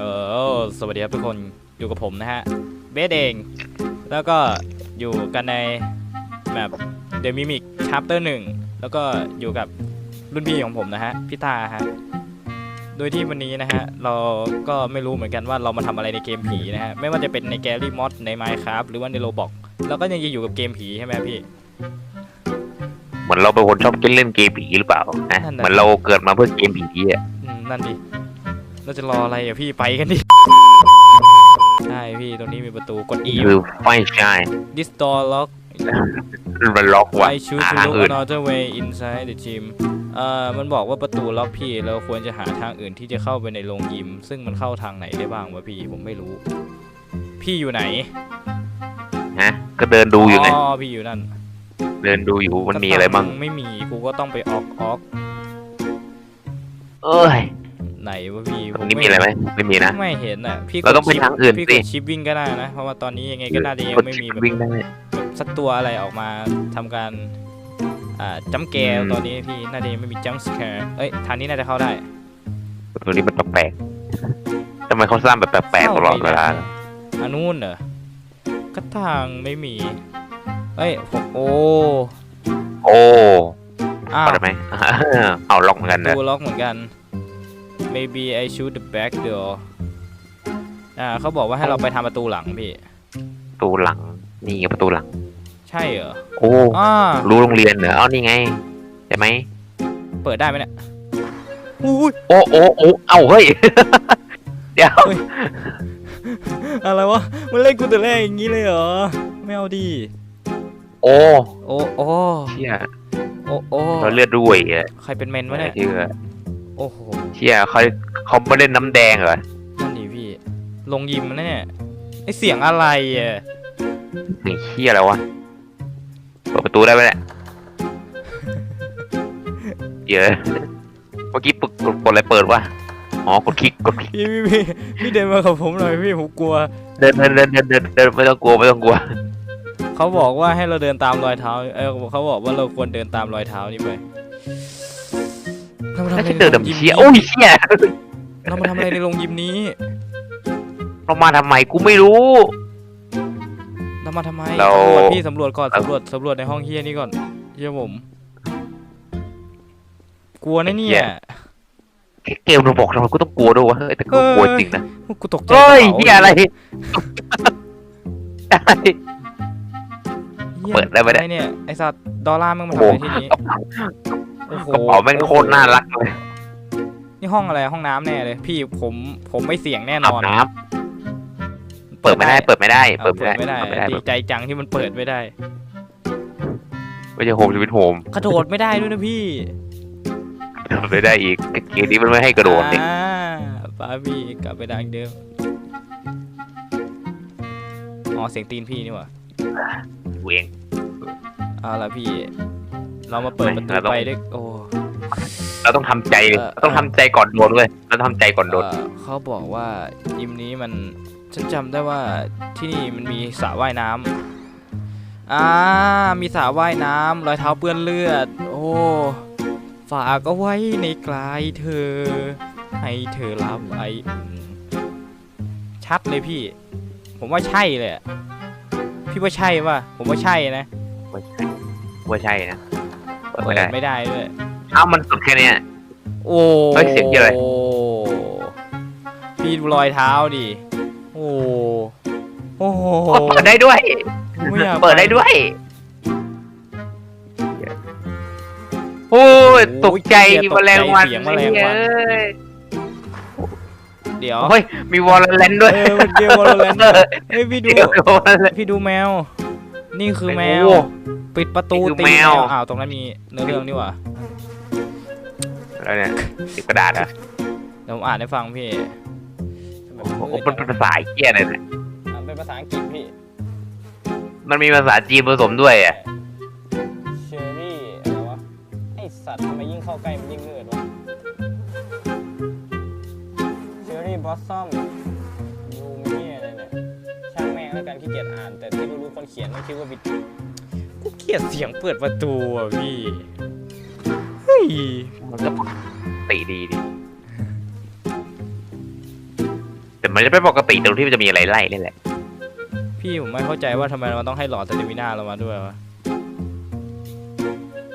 เออสวัสดีครับทุกคนอยู่กับผมนะฮะเบสเอง แล้วก็อยู่กันในแบบเดมิมิกชาร์เตอร์หนึ่งแล้วก็อยู่กับรุ่นพี่ของผมนะฮะพี่ตาฮะโดยที่วันนี้นะฮะเราก็ไม่รู้เหมือนกันว่าเรามาทำอะไรในเกมผีนะฮะไม่ว่าจะเป็นในแกลลี่มอดใน Minecraft หรือว่าในโรบอกเราก็ยังจะอยู่กับเกมผีใช่ไหมพี่เหมือนเราเป็นคนชอบเล่นเกมผีหรือเปล่านะนั่นน่ะเหมือนเราเกิดมาเพื่อเกมผีอะอืมนั่นดิ เราจะรออะไรอะพี่ไปกันดิใช่พี่ตรงนี้มีประตูกด E คือไฟใช่ this door lock มันล็อกไว้ I choose หา to ทาง look อื่น another way inside the gym เอ่อมันบอกว่าประตูล็อกพี่เราควรจะหาทางอื่นที่จะเข้าไปในโรงยิม ซึ่งมันเข้าทางไหนได้บ้างวะพี่ผมไม่รู้ พี่อยู่ไหนฮะ ก็เดินดูอยู่ไง อ๋อพี่อยู่นั่น เดินดูอยู่มันมีอะไรบ้างก็ไม่มี กูก็ต้องไปออกออก เอ้ย ไหนวะพี่ตรงนี้มีอะไรไหมไม่มีนะไม่เห็นอะพี่เราต้องไปกดชิปทางอื่นพี่สิกดชิปวิ่งก็ได้นะ เพราะว่าตอนนี้ยังไงก็น่าจะยังกดไม่มีแบบวิ่งได้สักตัวอะไรออกมาทำการอ่าจัมแกร์อืมตอนนี้พี่น่าจะยังไม่มีจัมสแกร์เอ้ยทางนี้น่าจะเข้าได้ตรงนี้มันแปลกๆทำไมเขาสร้างแบบแปลกๆตลอดเวลาอันนู้นเหรอก็ทางไม่มีเอ้ยผมโอ้โอ้อ้าวเอาได้ไหมเอาล็อกเหมือนกันนะดูล็อกเหมือนกัน maybe I shoot the back door อ่าเขาบอกว่าให้เราไปทำประตูหลังพี่ ประตูหลัง นี่ไงประตูหลัง ใช่เหรอ โอ้อ่า รู้โรงเรียนเหรอเอานี่ไงใช่ไหมเปิดได้ไหมเนี่ยอุ้ย โอ้โอ้โอ้เอ้าเฮ้ย เดี๋ยวอะไรวะ มันเล่นกูแต่แรกอย่างนี้เลยเหรอ ไม่เอาดี โอ้โอ้โอ้เชี่ยโอ้โอ้เราเลือดด้วยอะใครเป็นเมนวะเนี่ย เชื่อโอ้โห เชี่ยเขาเขาไม่เล่นน้ำแดงเหรอนั่นดิพี่ ลงยิมนะเนี่ยไอเสียงอะไรอะถึงเชี่ยแล้ววะเปิดประตูได้ไหมเนี่ยเยอะเมื่อกี้ปึกกดกดอะไรเปิดวะอ๋อกดคลิกกดคลิกพี่พี่พี่พี่เดินมากับผมหน่อยพี่ผมกลัว เดินเดินเดินเดินเดินเดินไม่ต้องกลัวไม่ต้องกลัวเขาบอกว่าให้เราเดินตามรอยเท้าเออเขาบอกว่าเราควรเดินตามรอยเท้านี่ไป เรามาทำไม่อะไรใช่ในเดินโรงดำยิมเชี่ยนี้โอ้ยเชี่ยเรามาทำอะไรในโรงยิมนี้ เรามาทำไมกูไม่รู้ เรามาทำไมเรา สำรวจพี่สำรวจก่อนเราสำรวจสำรวจในห้องเฮียนี่ก่อนเฮียผม กลัวนะเนี่ย แค่เกมเราบอกทำไมกูต้องกลัวด้วยวะเฮ้ยแต่กูกลัวจริงนะกูตกใจเฮ้ยกระป๋าเฮียอะไรหี้ยเปิดได้ไหมเนี่ยอ้เนี่ย ไอสัตว์ดอลลาร์มึงมาทำอะไรที่นี้ โอ้โหกระเป๋าแม่งโคตรน่ารักเลยนี่ห้องอะไรห้องน้ำแน่เลย พี่ผมผมไม่เสี่ยงแน่นอาบอนน้ำเปิดไม่ได้ เปิดไม่ได้เอาเปิดเปิดไม่ไม่ได้ได้เปิดไม่ได้ดีใจจังที่มันเปิดไม่ได้ ไม่ใช่โฮมจะเป็นโฮมกระโดดไม่ได้ด้วยนะพี่เปิดไม่ได้อีกเกมนี้มันไม่ให้กระโดดนี่อ่าป้าพี่กลับไปดังเดิมอ๋อเสียงตีนพี่นี่หว่าเวียงเอาละพี่ เรามาเปิดประตูเราต้องไปด้วยโอ้เราต้องทำใจเลยเออเราต้องทำใจก่อนโดนเลยเราต้องทำใจก่อนโดน เอ่อเขาบอกว่ายิมนี้มันฉันจำได้ว่าที่นี่มันมีสระว่ายน้ำอ่ามีสระว่ายน้ำรอยเท้าเปื้อนเลือด โอ้ฝากเอาไว้ในกลายเธอ ให้เธอรับไออุ่นชัดเลยพี่ ผมว่าใช่เลยอะพี่ว่าใช่ป่ะผมว่าใช่นะ ว่าใช่นะ เปิดเปิไม่ดได้ไม่ได้ด้วย เอ้ามันสุดแค่เนี้ย โอ้เฮ้ยเสียงเหี้ยอะไรพี่ดูรอยเท้าดิ โอ้โอ้โห เปิดได้ด้วย ไม่อยาก เปิดได้ด้วย โอ้ยตกใจเหี้ยแมลงวันเสียงแมลงวันเอ้ยเดี๋ยวเฮ้ย มีวอลเลนด้วย เออมันเดียววอลเลนเฮ้ยพี่ดู เดี๋ยว Valorant พี่ดูแมว นี่คือแมว โอ้ ปิดประตูนี่คือตีแมแมววอ้าวตรงนั้นมีเนื้อเรื่องนี่หว่าแล้วเนี่ยติดกระดาษอะเดี๋ยวผมอ่านให้ฟังพี่โอ้โหมันเป็นภาษาเกี้ยเลยเนี่ยอ่านเป็นภาษาอังกฤษพี่ มันมีภาษาจีนผสมด้วยอะเชอรี่อะไรวะไอสัตว์ทำไมยิ่งเข้าใกล้มันยิ่งมืดวะเชอรี่บอสซัมยูมี่อะไรเนี่ยช่างแม่งแล้วกันขี้เกียจอ่าน แต่ที่รู้ๆคนเขียนมันคิดว่าบิดกู เกลียดเสียงเปิดประตูอะพี่เฮ้ยมันก็ปกติดีดีแต่มันจะไม่ปกติตรงที่มันจะมีอะไรไล่นี่แหละ พี่ผมไม่เข้าใจว่าทำไมเราต้องให้หลอดสเตมิน่าเรามาด้วยวะ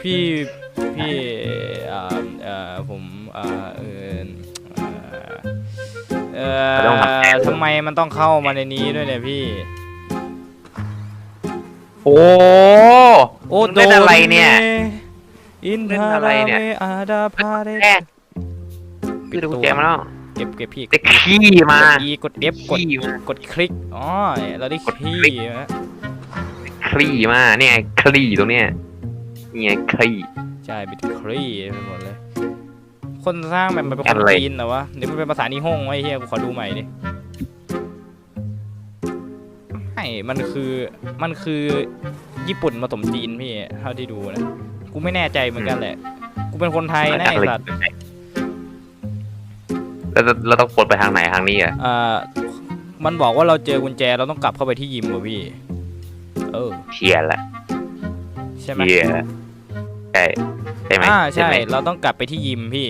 พี่พี่เอ่อเอ่อผมเอ่อเออเอ่อทำไมมันต้องเข้ามาในนี้ด้วยเนี่ยพี่ โอ้โอ้มึงเล่นอะไรเนี่ยอินเล่นทาอะไรราเนี่เมยอาดาพาเดแค่คือดูกุญแจมาแล้วเก็บเก็บพี่จะขี้มากด E กด F กดขี้มากดคลิกอ๋อเราได้กดขี้คลิกนะคลี่มาเนี่ยคลี่ตรงเนี้ยนี่ไงคลี่ใช่เป็นคลี่ไปหมดเลย คนสร้างแบบมันเป็นคนอะไรจีนเหรอวะเดี๋ยวมันเป็นภาษานิฮงไอ้เฮียกูขอดูใหม่ดิไม่มันคือมันคือญี่ปุ่นผสมจีนพี่เท่าที่ดูนะกูไม่แน่ใจเหมือนกันแหละ กูเป็นคนไทยนะไอ้สัตว์แล้วเราต้องกดไปทางไหนทางนี้อะอ่ามันบอกว่าเราเจอกุญแจเราต้องกลับเข้าไปที่ยิมว่ะพี่ เออเชียร์ละใช่ไหมเชียร์ใช่ใช่ไหมอ่าใช่ไหมเราต้องกลับไปที่ยิมพี่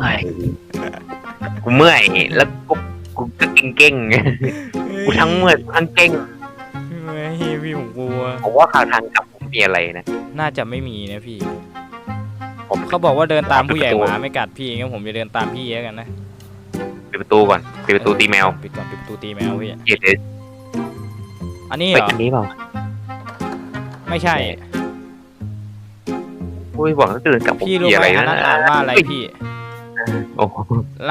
เฮ้ยกูเมื่อยแล้วกู กูก็เก่งเก่งๆกูทั้งเมื่อยทั้งเก่งเฮ้ยพี่ผมกลัวผมว่าทางทางกลับผมมีอะไรนะ น่าจะไม่มีนะพี่ ผมเขาบอกว่าเดินตามผู้ใหญ่ปิดหประตูมาไม่กัดพี่งั้นผมจะเดินตามพี่แล้วกันนะปิดประตูก่อนปิดประตูตีแมวปิดก่อนปิดประตูตีแมวพี่เดี๋ยวเดี๋ยวอันนี้เฮ้เหยรออันนี้เปล่าไม่ใช่อุ้ยหวังว่าจะเดินกลับผมพี่รู้มีไหอะมไรอันนะนั้นอ่านว่าอะไรพี่โอ้โห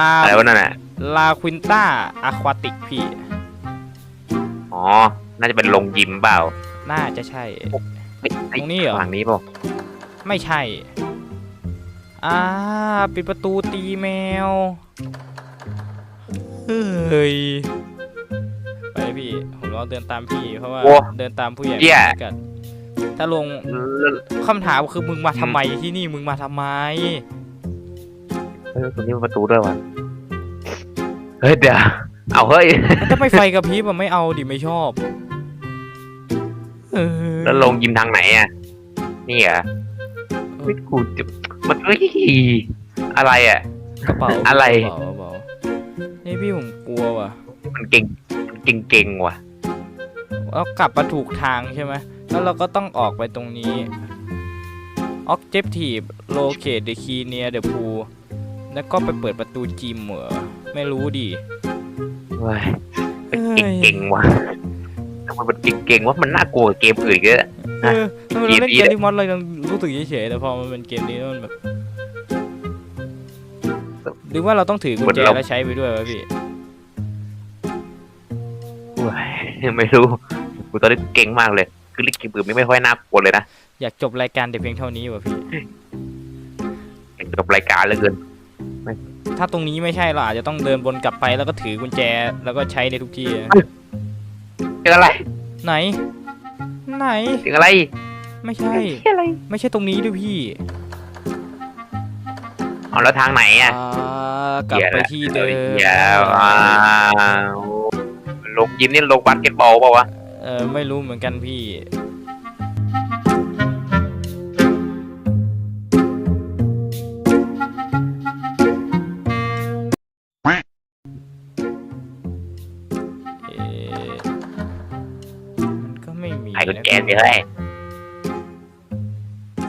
ลาอะไรวะนั่นน่ะ ลาควินต้าอะควาติกพี่ อ๋อ น่าจะเป็นโรงยิมเปล่าน่าจะใช่เฮ้ยฮ้ยตรงนี้เหรอหลังนี้เปล่าไม่ใช่ อ่า ปิดประตูตีแมว เฮ้ย ไปพี่ ผมรอเดินตามพี่ เพราะว่า โอ้เดินตามผู้ใหญ่เหี้ย ไม่กัดถ้าลงคำถามคือมึงมาทำไมที่นี่มึงมาทำไมเฮ้ยตรงนี้มันประตูด้วยวะ เฮ้ยเดี๋ยวเอาเฮ้ย ถ้าไม่ไฟกระพริบอะไม่เอาดิไม่ชอบเออแล้วลงยิมทางไหนอะ นี่เหรอเฮ้ยกูจะมันเฮ้ยอะไรอะ กระเป๋าอะไร กระเป๋ากระเป๋านี่พี่ผมกลัวว่ะมันเก่งมันเก่งเก่งว่ะเรากลับมาถูกทางใช่ไหมแล้วเราก็ต้องออกไปตรงนี้ Objective locate the key near the pool แล้วก็ไปเปิดประตูจิมเหรอไม่รู้ดิเฮ้ยเอ้ยเก่งเก่งว่ะทำไมมันเก่งเก่งวะมันน่ากลัวกว่าเกมอื่นเยอะเออถ้ามันเล่นเกเกมมนี้ที่มอสเรายังรู้สึกเฉยๆแต่พอมันเป็นเกมนี้แล้วมันแบบหรือว่าเราต้องถือกุญแจเหมือนเราแล้วใช้ไปด้วยวะพี่เฮ้ยไม่รู้กูตอนนี้เก่งมากเลยคือเล่นเกมอื่นไม่ค่อยน่ากลัวเลยนะ อยากจบรายการแต่เพียงเท่านี้วะพี่เก่งกับรายการเหลยเกิน ถ้าตรงนี้ไม่ใช่เราอาจจะต้องเดินวนกลับไปแล้วก็ถือกุญแจแล้วก็ใช้ในทุกที่อะเจออะไร ไหน ไหนเจออะไร ไม่ใช่เจออะไร ไม่ใช่ตรงนี้ด้วยพี่เอาแล้วทางไหนอะอ่ากลับไปที่เดิมเดี๋ยวอ้าวลงยิมนี่ลงบาสเกตบอลเปล่าวะเออไม่รู้เหมือนกันพี่ กุญนะแจสิเฮ้ย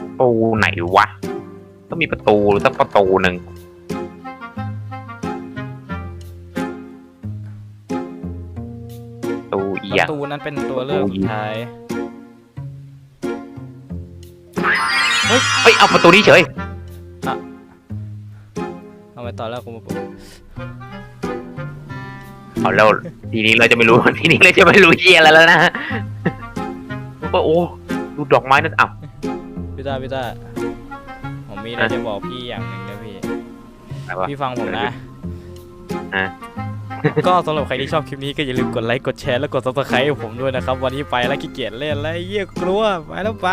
ประตูไหนวะ ต้องมีประตูสักประตูหนึ่งประตูเอีปยง ระตูนั้นเป็นตัวเลือกสุดท้าย เฮ้ย เอาประตูนี้เฉย เอาไปต่อแล้วกูมาบอกเอาแล้วทีนี้เราจะไม่รู้ ทีนี้เราจะไม่รู้เยี่ยอะไรแล้วนะ ก็โอ้ดูดอกไม้นั่นอ้าวพี่ต้าพี่ต้าผมมีอะไรอะจะบอกพี่อย่างหนึ่งนะพี่อะไรวะพี่ฟังผมนะอะก็สำหรับใครที่ชอบคลิปนี้ก็อย่าลืมกดไลค์ กดแชร์ และกด subscribe ให้ผมด้วยนะครับ วันนี้ไปแล้วขี้เกียจเล่นแล้วเยี่ยกลัว ไปแล้วไป